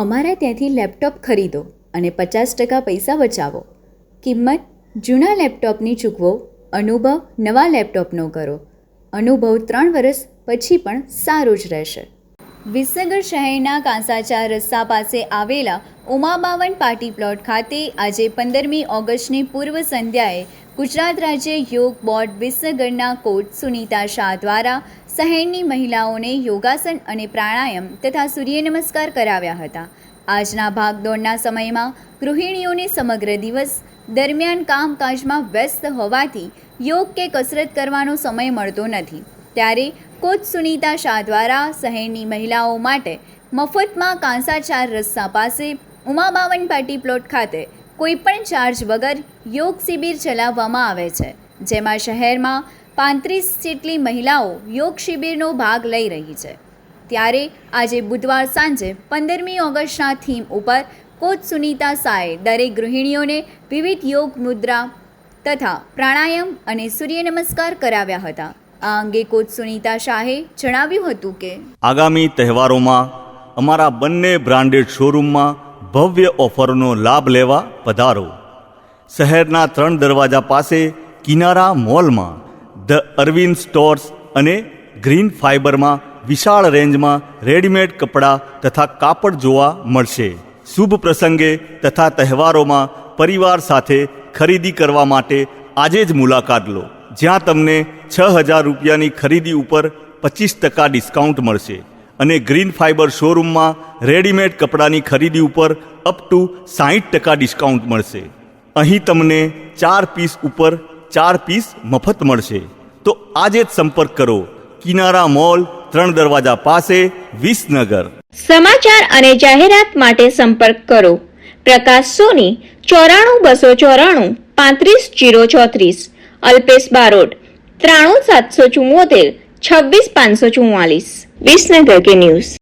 અમારા ત્યાંથી લેપટોપ ખરીદો અને પચાસ ટકા પૈસા બચાવો. કિંમત, જૂના લેપટોપની ચૂકવો, અનુભવ, નવા લેપટોપનો કરો. અનુભવ ત્રણ વર્ષ પછી પણ સારો જ રહેશે. વિસનગર શહેરના કાંસાચા રસ્તા પાસે આવેલા ઉમાબાવન પાર્ટી પ્લોટ ખાતે આજે પંદરમી ઓગસ્ટની પૂર્વ સંધ્યાએ ગુજરાત રાજ્ય યોગ બોર્ડ વિસનગરના કોચ સુનીતા શાહ દ્વારા શહેરની મહિલાઓને યોગાસન અને પ્રાણાયામ તથા સૂર્ય નમસ્કાર કરાવ્યા હતા. આજના ભાગદોડના સમયમાં ગૃહિણીઓને સમગ્ર દિવસ દરમિયાન કામકાજમાં વ્યસ્ત હોવાથી યોગ કે કસરત કરવાનો સમય મળતો નથી. ત્યારે કોચ સુનીતા શાહ દ્વારા શહેરની મહિલાઓ માટે મફતમાં કાંસાચાર રસ્તા પાસે ઉમાબાવન પાર્ટી પ્લોટ ખાતે કોઈપણ ચાર્જ વગર યોગ શિબિર ચલાવવામાં આવે છે. જેમાં શહેરમાં પાંત્રીસ જેટલી મહિલાઓ યોગ શિબિરનો ભાગ લઈ રહી છે. ત્યારે આજે બુધવાર સાંજે પંદરમી ઓગસ્ટના થીમ ઉપર કોચ સુનીતા શાહે દરેક ગૃહિણીઓને વિવિધ યોગ મુદ્રા તથા પ્રાણાયામ અને સૂર્ય નમસ્કાર કરાવ્યા હતા. આ અંગે કોચ સુનીતા શાહે જણાવ્યું હતું કે, આગામી તહેવારોમાં અમારા બંને બ્રાન્ડેડ શોરૂમમાં ભવ્ય ઓફરનો લાભ લેવા પધારો. શહેરના ત્રણ દરવાજા પાસે કિનારા મોલમાં ધ અરવિંદ સ્ટોર્સ અને ગ્રીન ફાઇબરમાં વિશાળ રેન્જમાં રેડીમેડ કપડાં તથા કાપડ જોવા મળશે. શુભ પ્રસંગે તથા તહેવારોમાં પરિવાર સાથે ખરીદી કરવા માટે આજે જ મુલાકાત લો. જ્યાં તમને છ હજાર રૂપિયાની ખરીદી ઉપર પચીસ ટકા ડિસ્કાઉન્ટ મળશે અને ગ્રીન ફાઇબર શોરૂમમાં રેડીમેડ કપડાની ખરીદી ઉપર અપ ટુ સાહીઠ ટકા ડિસ્કાઉન્ટ મળશે. અહીં તમને ચાર પીસ ઉપર ચાર પીસ મફત મળશે. તો આજે જ સંપર્ક કરો. કિનારા મોલ, ત્રણ દરવાજા પાસે, વિસનગર. સમાચાર અને જાહેરાત માટે સંપર્ક કરો. પ્રકાશ સોની, ચોરાણું બસો ચોરાણું, પાંત્રીસ જીરો ચોત્રીસ. અલ્પેશ બારોટ, ત્રાણું સાતસો ચુમ્મોતેર છવ્વીસ પાંચસો ચુમ્માલીસ વિસનગર કે ન્યૂઝ.